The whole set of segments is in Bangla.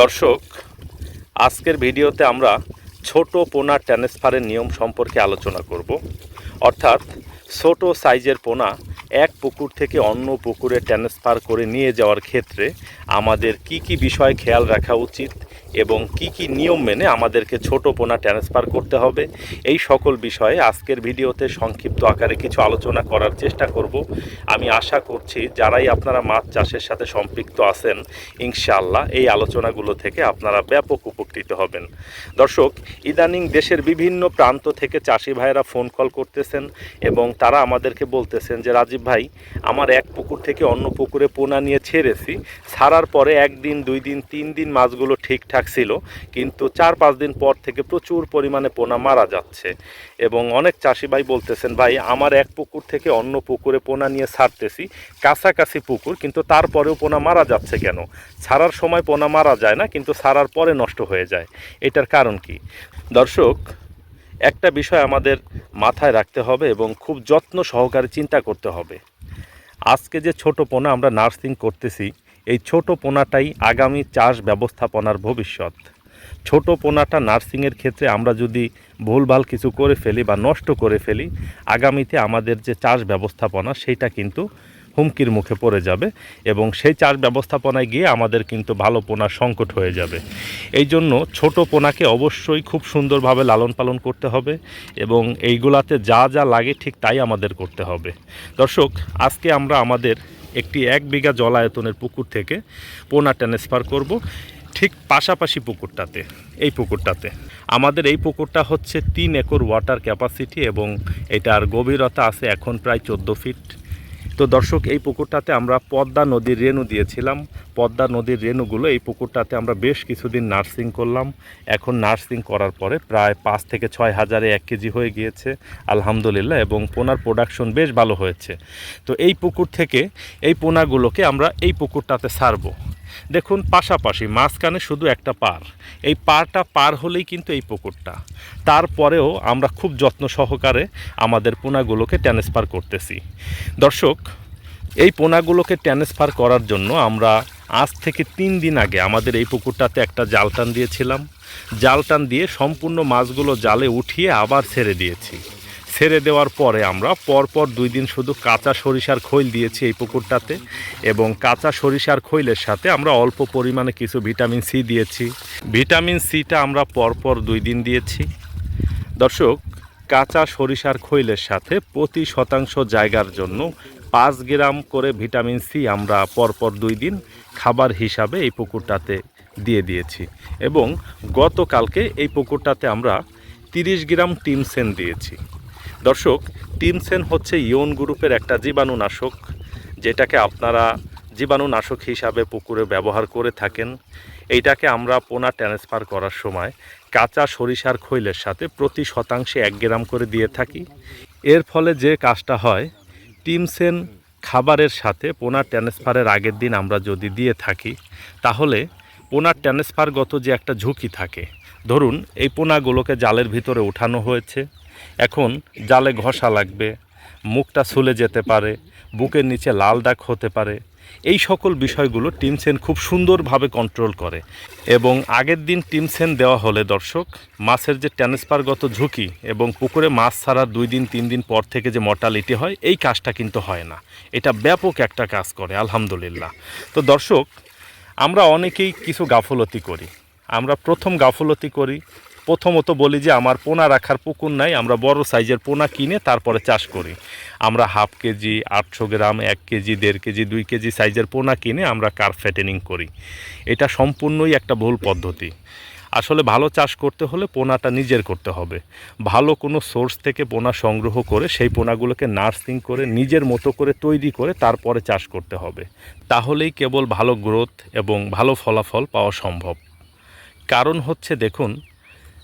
দর্শক, আজকের ভিডিওতে আমরা ছোট পোনা ট্রান্সফারের নিয়ম সম্পর্কে আলোচনা করব। অর্থাৎ ছোট সাইজের পোনা এক পুকুর থেকে অন্য পুকুরে ট্রান্সফার করে নিয়ে যাওয়ার ক্ষেত্রে আমাদের কি কি বিষয় খেয়াল রাখা উচিত এবং কি কি নিয়ম মেনে আমাদেরকে ছোট পোনা ট্রান্সফার করতে হবে, এই সকল বিষয়ে আজকের ভিডিওতে সংক্ষিপ্ত আকারে কিছু আলোচনা করার চেষ্টা করব। আমি আশা করছি যারাই আপনারা মাছ চাষের সাথে সম্পৃক্ত আছেন, ইনশাআল্লাহ এই আলোচনাগুলো থেকে আপনারা ব্যাপক উপকৃত হবেন। দর্শক, ইদানিং দেশের বিভিন্ন প্রান্ত থেকে চাষি ভাইয়েরা ফোন কল করতেছেন এবং তারা আমাদেরকে বলতেছেন যে, রাজীব ভাই, আমার এক পুকুর থেকে অন্য পুকুরে পোনা নিয়ে ছেড়েছি। ছাড়ার পরে একদিন, দুই দিন, তিন দিন মাছগুলো ঠিকঠাক ছিল, কিন্তু চার পাঁচ দিন পর থেকে প্রচুর পরিমাণে পোনা মারা যাচ্ছে। এবং অনেক চাষি ভাই বলতেছেন, ভাই, আমার এক পুকুর থেকে অন্য পুকুরে পোনা নিয়ে ছাড়তেছি, কাছাকাছি পুকুর, কিন্তু তারপরেও পোনা মারা যাচ্ছে কেন? ছাড়ার সময় পোনা মারা যায় না, কিন্তু ছাড়ার পরে নষ্ট হয়ে যায়। এটার কারণ কি? দর্শক, একটা বিষয় আমাদের মাথায় রাখতে হবে এবং খুব যত্ন সহকারে চিন্তা করতে হবে। আজকে যে ছোট পোনা আমরা নার্সিং করতেছি এই ছোট পোনাটাই আগামী চাষ ব্যবস্থাপনার ভবিষ্যৎ। ছোট পোনাটা নার্সিংয়ের ক্ষেত্রে আমরা যদি ভুলভাল কিছু করে ফেলি বা নষ্ট করে ফেলি, আগামীতে আমাদের যে চাষ ব্যবস্থাপনা সেইটা কিন্তু হুমকির মুখে পড়ে যাবে এবং সেই চাষ ব্যবস্থাপনায় গিয়ে আমাদের কিন্তু ভালো পোনার সংকট হয়ে যাবে। এই জন্য ছোট পোনাকে অবশ্যই খুব সুন্দরভাবে লালন পালন করতে হবে এবং এইগুলাতে যা যা লাগে ঠিক তাই আমাদের করতে হবে। দর্শক, আজকে আমরা আমাদের একটি এক বিঘা জলায়তনের পুকুর থেকে পোনা ট্রান্সফার করব ঠিক পাশাপাশি পুকুরটাতে, এই পুকুরটাতে। আমাদের এই পুকুরটা হচ্ছে তিন একর ওয়াটার ক্যাপাসিটি এবং এটার গভীরতা আছে এখন প্রায় চোদ্দ ফিট তো দর্শক, এই পুকুরটাতে আমরা পদ্মা নদীর রেণু দিয়েছিলাম। পদ্মা নদীর রেণুগুলো এই পুকুরটাতে আমরা বেশ কিছুদিন নার্সিং করলাম। এখন নার্সিং করার পরে প্রায় পাঁচ থেকে ছয় হাজারে এক কেজি হয়ে গিয়েছে, আলহামদুলিল্লাহ, এবং পোনার প্রোডাকশন বেশ ভালো হয়েছে। তো এই পুকুর থেকে এই পোনাগুলোকে আমরা এই পুকুরটাতে ছাড়বো দেখুন, পাশাপাশি মাঝখানে শুধু একটা পার। এই পারটা পার হলেই কিন্তু এই পুকুরটা। তারপরেও আমরা খুব যত্ন সহকারে আমাদের পোনাগুলোকে ট্রান্সফার করতেছি। দর্শক, এই পোনাগুলোকে ট্রান্সফার করার জন্য আমরা আজ থেকে তিন দিন আগে আমাদের এই পুকুরটাতে একটা জাল টান দিয়েছিলাম। জাল টান দিয়ে সম্পূর্ণ মাছগুলো জালে উঠিয়ে আবার ছেড়ে দিয়েছি। ছেড়ে দেওয়ার পরে আমরা পরপর দুই দিন শুধু কাঁচা সরিষার খৈল দিয়েছি এই পুকুরটাতে এবং কাঁচা সরিষার খৈলের সাথে আমরা অল্প পরিমাণে কিছু ভিটামিন সি দিয়েছি। ভিটামিন সিটা আমরা পরপর দুই দিন দিয়েছি। দর্শক, কাঁচা সরিষার খৈলের সাথে প্রতি শতাংশ জায়গার জন্য পাঁচ গ্রাম করে ভিটামিন সি আমরা পরপর দুই দিন খাবার হিসাবে এই পুকুরটাতে দিয়ে দিয়েছি এবং গতকালকে এই পুকুরটাতে আমরা তিরিশ গ্রাম টিমসেন দিয়েছি। দর্শক, টিমসেন হচ্ছে ইয়ন গ্রুপের একটা জীবাণুনাশক, যেটাকে আপনারা জীবাণুনাশক হিসাবে পুকুরে ব্যবহার করে থাকেন। এইটাকে আমরা পোনা ট্রান্সফার করার সময় কাঁচা সরিষার খৈলের সাথে প্রতি শতাংশে এক গ্রাম করে দিয়ে থাকি। এর ফলে যে কাজটা হয়, টিমসেন খাবারের সাথে পোনা ট্রান্সফারের আগের দিন আমরা যদি দিয়ে থাকি, তাহলে পোনার ট্রান্সফারগত যে একটা ঝুঁকি থাকে, ধরুন এই পোনাগুলোকে জালের ভিতরে উঠানো হয়েছে এখন জালে ঘষা লাগবে, মুখটা ছুলে যেতে পারে, বুকের নিচে লাল দাগ হতে পারে। এই সকল বিষয়গুলো টিমসেন খুব সুন্দরভাবে কন্ট্রোল করে। এবং আগের দিন টিমসেন দেওয়া হলে দর্শক, মাছের যে ট্রান্সফারগত ঝুঁকি এবং পুকুরে মাছ ছাড়ার দুই দিন, তিন দিন পর থেকে যে মর্টালিটি হয়, এই কাজটা কিন্তু হয় না। এটা ব্যাপক একটা কাজ করে, আলহামদুলিল্লাহ। তো দর্শক, আমরা অনেকেই কিছু গাফলতি করি। আমরা প্রথম গাফলতি করি প্রথমত বলি যে আমার পোনা রাখার পুকুর নাই, আমরা বড় সাইজের পোনা কিনে তারপরে চাষ করি। আমরা হাফ কেজি, আটশো গ্রাম, এক কেজি, দেড় কেজি, দুই কেজি সাইজের পোনা কিনে আমরা কার ফ্যাটেনিং করি। এটা সম্পূর্ণই একটা ভুল পদ্ধতি। আসলে ভালো চাষ করতে হলে পোনাটা নিজের করতে হবে। ভালো কোনো সোর্স থেকে পোনা সংগ্রহ করে সেই পোনাগুলোকে নার্সিং করে নিজের মতো করে তৈরি করে তারপরে চাষ করতে হবে। তাহলেই কেবল ভালো গ্রোথ এবং ভালো ফলাফল পাওয়া সম্ভব। কারণ হচ্ছে দেখুন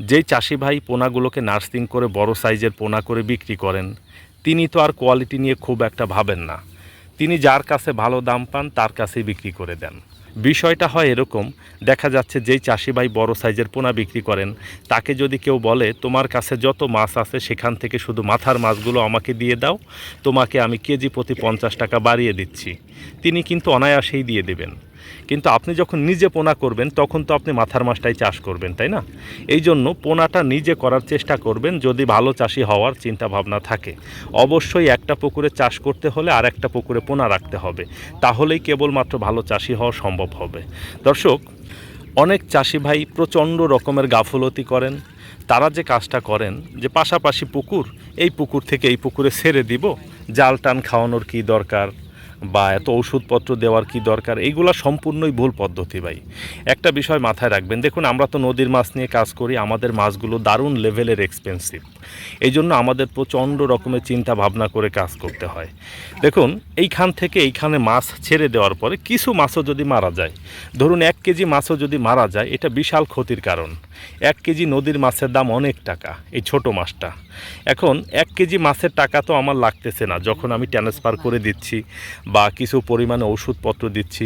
যেই চাষি ভাই পোনাগুলোকে নার্সিং করে বড় সাইজের পোনা করে বিক্রি করেন, তিনি তো আর কোয়ালিটি নিয়ে খুব একটা ভাবেন না। তিনি যার কাছে ভালো দাম পান, তার কাছেই বিক্রি করে দেন। বিষয়টা হয় এরকম, দেখা যাচ্ছে যেই চাষি ভাই বড় সাইজের পোনা বিক্রি করেন, তাকে যদি কেউ বলে, তোমার কাছে যত মাছ আছে, সেখান থেকে শুধু মাথার মাছগুলো আমাকে দিয়ে দাও, তোমাকে আমি কেজি প্রতি পঞ্চাশ টাকা বাড়িয়ে দিচ্ছি। তিনি কিন্তু অনায়াসেই দিয়ে দেবেন। কিন্তু আপনি যখন নিজে পোনা করবেন, তখন তো আপনি মাথার মাছটাই চাষ করবেন, তাই না? এই জন্য পোনাটা নিজে করার চেষ্টা করবেন যদি ভালো চাষি হওয়ার চিন্তা ভাবনা থাকে। অবশ্যই একটা পুকুরে চাষ করতে হলে আর একটা পুকুরে পোনা রাখতে হবে। তাহলেই কেবলমাত্র ভালো চাষি হওয়া সম্ভব হবে। দর্শক, অনেক চাষি ভাই প্রচণ্ড রকমের গাফলতি করেন। তারা যে কাজটা করেন, যে পাশাপাশি পুকুর, এই পুকুর থেকে এই পুকুরে ছেড়ে দিব, জাল টান খাওয়ানোর কী দরকার? বা এত ওষুধপত্র দেওয়ার কি দরকার? এইগুলা সম্পূর্ণই ভুল পদ্ধতি ভাই। একটা বিষয় মাথায় রাখবেন। দেখুন, আমরা তো নদীর মাছ নিয়ে কাজ করি, আমাদের মাছগুলো দারুণ লেভেলের এক্সপেন্সিভ এই জন্য আমাদের প্রচণ্ড রকমের চিন্তা ভাবনা করে কাজ করতে হয়। দেখুন, এইখান থেকে এইখানে মাছ ছেড়ে দেওয়ার পরে কিছু মাছও যদি মারা যায়, ধরুন এক কেজি মাছও যদি মারা যায়, এটা বিশাল ক্ষতির কারণ। এক কেজি নদীর মাছের দাম অনেক টাকা, এই ছোট মাছটা। এখন এক কেজি মাছের টাকা তো আমার লাগতেছে না, যখন আমি ট্রান্সফার করে দিচ্ছি বা কিছু পরিমাণে ওষুধপত্র দিচ্ছি,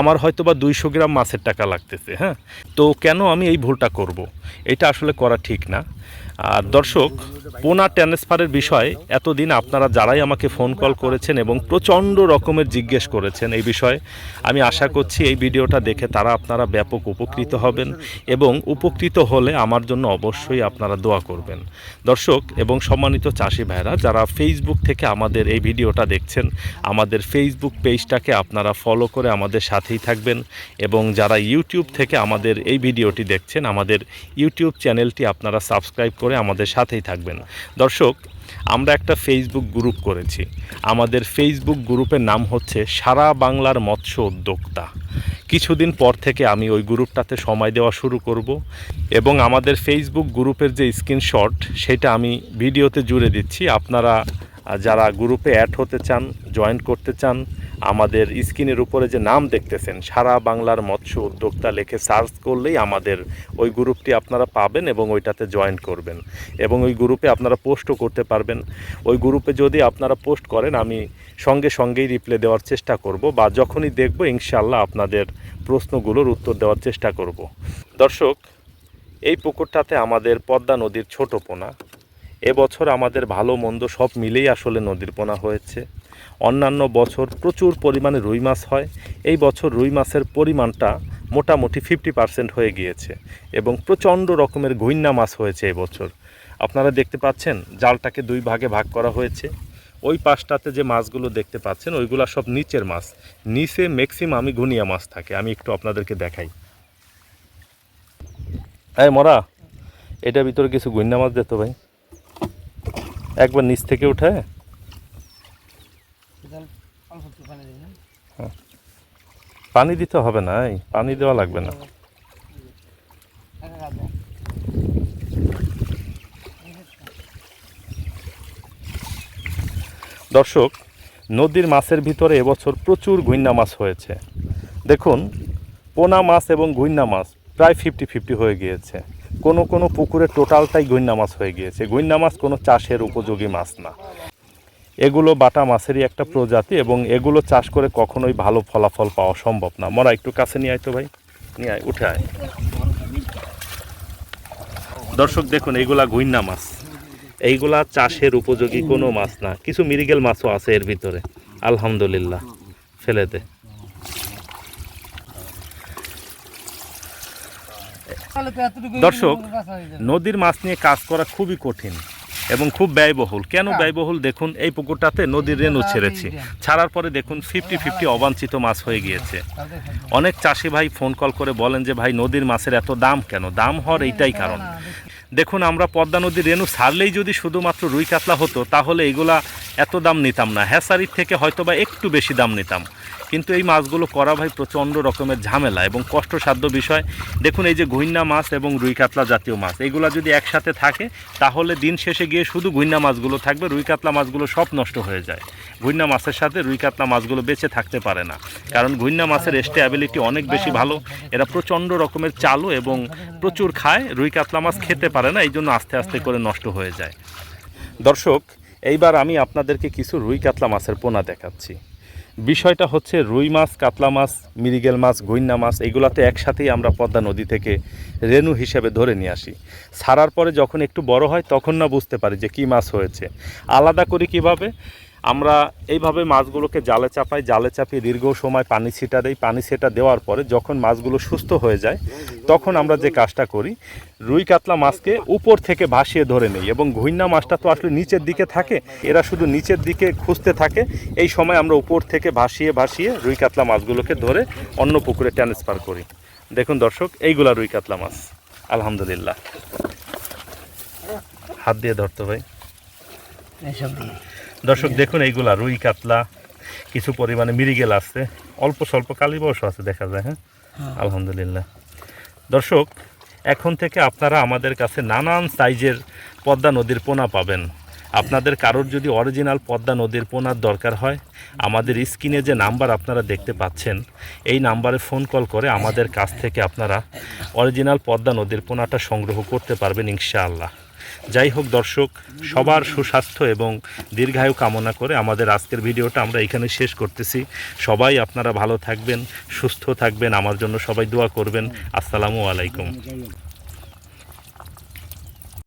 আমার হয়তো বা দুইশো গ্রাম মাছের টাকা লাগতেছে হ্যাঁ তো কেন আমি এই ভুলটা করব। এটা আসলে করা ঠিক না আর দর্শক, পোনা ট্রান্সফারের বিষয়ে এতদিন আপনারা যারাই আমাকে ফোন কল করেছেন এবং প্রচণ্ড রকমের জিজ্ঞেস করেছেন এই বিষয়ে, আমি আশা করছি এই ভিডিওটা দেখে তারা আপনারা ব্যাপক উপকৃত হবেন এবং উপকৃত হলে আমার জন্য অবশ্যই আপনারা দোয়া করবেন। দর্শক এবং সম্মানিত চাষি ভাইরা, যারা ফেসবুক থেকে আমাদের এই ভিডিওটা দেখছেন, আমাদের ফেসবুক পেজটাকে আপনারা ফলো করে আমাদের সাথেই থাকবেন এবং যারা ইউটিউব থেকে আমাদের এই ভিডিওটি দেখছেন, আমাদের ইউটিউব চ্যানেলটি আপনারা সাবস্ক্রাইব করে আমাদের সাথেই থাকবেন। দর্শক, আমরা একটা ফেসবুক গ্রুপ করেছি। আমাদের ফেসবুক গ্রুপের নাম হচ্ছে সারা বাংলার মৎস্য উদ্যোক্তা। কিছুদিন পর থেকে আমি ওই গ্রুপটাতে সময় দেওয়া শুরু করব এবং আমাদের ফেসবুক গ্রুপের যে স্ক্রিনশট সেটা আমি ভিডিওতে জুড়ে দিচ্ছি। আপনারা যারা গ্রুপে অ্যাড হতে চান জয়েন করতে চান আমাদের স্ক্রিনের উপরে যে নাম দেখতেছেন, সারা বাংলার মৎস্য উদ্যোক্তা লেখে সার্চ করলেই আমাদের ওই গ্রুপটি আপনারা পাবেন এবং ওইটাতে জয়েন করবেন। এবং ওই গ্রুপে আপনারা পোস্টও করতে পারবেন। ওই গ্রুপে যদি আপনারা পোস্ট করেন, আমি সঙ্গে সঙ্গেই রিপ্লাই দেওয়ার চেষ্টা করব বা যখনই দেখব ইনশাল্লাহ আপনাদের প্রশ্নগুলোর উত্তর দেওয়ার চেষ্টা করব। দর্শক, এই পুকুরটাতে আমাদের পদ্মা নদীর ছোট পোনা। এবছর আমাদের ভালো মন্দ সব মিলেই আসলে নদীর পোনা হয়েছে। অন্যান্য বছর প্রচুর পরিমাণে রুই মাছ হয়। এই বছর রুই মাছের পরিমাণটা মোটামুটি ফিফটি পার্সেন্ট হয়ে গিয়েছে এবং প্রচণ্ড রকমের গইন্না মাছ হয়েছে এবছর আপনারা দেখতে পাচ্ছেন, জালটাকে দুই ভাগে ভাগ করা হয়েছে। ওই পাশটাতে যে মাছগুলো দেখতে পাচ্ছেন, ওইগুলো সব নিচের মাছ। নিচে ম্যাক্সিমামই ঘুনিয়া মাছ থাকে, আমি একটু আপনাদেরকে দেখাই। এই মরা, এটার ভিতরে কিছু গইন্না মাছ দিত ভাই। একবার নিচ থেকে উঠে। হ্যাঁ? পানি দিতে হবে না পানি দেওয়া লাগবে না। দর্শক, নদীর মাছের ভিতরে এবছর প্রচুর গুইন্না মাছ হয়েছে দেখুন, পোনা মাছ এবং গুইন্না মাছ প্রায় ফিফটি ফিফটি হয়ে গিয়েছে কোনো কোনো পুকুরে টোটালটাই গুইন্না মাছ হয়ে গিয়েছে গুইন্না মাছ কোনো চাষের উপযোগী মাছ না এগুলো বাটা মাছেরই একটা প্রজাতি এবং এগুলো চাষ করে কখনোই ভালো ফলাফল পাওয়া সম্ভব না। মরা, একটু কাছে নিয়ে আয় তো ভাই। নিয়ে আয়, উঠে আয়। দর্শক, দেখুন, এইগুলা গুইন্না মাছ। এইগুলা চাষের উপযোগী কোনো মাছ না। কিছু মিরিগেল মাছও আছে এর ভিতরে। আলহামদুলিল্লাহ। ফেলে দে। দর্শক। নদীর মাছ নিয়ে কাজ করা খুবই কঠিন। এবং খুব ব্যয়বহুল। কেন ব্যয়বহুল? দেখুন এই পুকুরটাতে নদীর রেণু ছেড়েছি। ছাড়ার পরে দেখুন ফিফটি ফিফটি অবাঞ্ছিত মাছ হয়ে গিয়েছে। অনেক চাষি ভাই ফোন কল করে বলেন যে ভাই নদীর মাছের এত দাম কেন? দাম হওয়ার এইটাই কারণ। দেখুন আমরা পদ্মা নদীর রেণু ছাড়লেই যদি শুধুমাত্র রুই কাতলা হতো তাহলে এগুলা এত দাম নিতাম না। হ্যাসারির থেকে হয়তো বা একটু বেশি দাম নিতাম। কিন্তু এই মাছগুলো করা ভাই প্রচণ্ড রকমের ঝামেলা এবং কষ্টসাধ্য বিষয়। দেখুন এই যে গুইন্না মাছ এবং রুই কাতলা জাতীয় মাছ, এগুলো যদি একসাথে থাকে, তাহলে দিন শেষে গিয়ে শুধু গুইন্না মাছগুলো থাকবে, রুই কাতলা মাছগুলো সব নষ্ট হয়ে যায়। গুইন্না মাছের সাথে রুই কাতলা মাছগুলো বেঁচে থাকতে পারে না। কারণ গুইন্না মাছের স্টেবিলিটি অনেক বেশি ভালো, এরা প্রচণ্ড রকমের চালু এবং প্রচুর খায়, রুই কাতলা মাছ খেতে পারে না এই জন্য আস্তে আস্তে করে নষ্ট হয়ে যায়। দর্শক, এইবার আমি আপনাদেরকে কিছু রুই কাতলা মাছের পোনা দেখাচ্ছি। বিষয়টা হচ্ছে রুই মাছ, কাতলা মাছ মিরিগেল মাছ গুইন্না মাছ, এগুলাতে একসাথেই আমরা পদ্মা নদী থেকে রেণু হিসেবে ধরে নিয়ে আসি। ছাড়ার পরে যখন একটু বড় হয়, তখন না বুঝতে পারি যে কী মাছ হয়েছে। আলাদা করি কীভাবে? আমরা এইভাবে মাছগুলোকে জালে চাপাই, জালে চাপিয়ে দীর্ঘ সময় পানি ছিটা দেই। পানি ছিটা দেওয়ার পরে যখন মাছগুলো সুস্থ হয়ে যায়, তখন আমরা যে কাজটা করি, রুই কাতলা মাছকে উপর থেকে ভাসিয়ে ধরে নেই এবং ঘুইন্না মাছটা তো আসলে নিচের দিকে থাকে, এরা শুধু নিচের দিকে খুঁজতে থাকে। এই সময় আমরা উপর থেকে ভাসিয়ে ভাসিয়ে রুই কাতলা মাছগুলোকে ধরে অন্য পুকুরে ট্রান্সফার করি। দেখুন দর্শক, এইগুলা রুই কাতলা মাছ। আলহামদুলিল্লাহ। হাত দিয়ে ধরতে ভাই দর্শক দেখুন এইগুলা রুই কাতলা কিছু পরিমাণে মিরিগেল আছে অল্প স্বল্প কালীবস আছে দেখা যায় হ্যাঁ। আলহামদুলিল্লাহ। দর্শক এখন থেকে আপনারা আমাদের কাছে নানান সাইজের পদ্মা নদীর পোনা পাবেন। আপনাদের কারোর যদি অরিজিনাল পদ্মা নদীর পোনার দরকার হয় আমাদের স্ক্রিনে যে নাম্বার আপনারা দেখতে পাচ্ছেন এই নাম্বারে ফোন কল করে আমাদের কাছ থেকে আপনারা অরিজিনাল পদ্মা নদীর পোনাটা সংগ্রহ করতে পারবেন ইনশাআল্লাহ। যাই হোক দর্শক, সবার সুস্বাস্থ্য এবং দীর্ঘায়ু কামনা করে আমাদের আজকের ভিডিওটা আমরা এখানে শেষ করতেছি। সবাই আপনারা ভালো থাকবেন, সুস্থ থাকবেন, আমার জন্য সবাই দোয়া করবেন। আসসালামু আলাইকুম।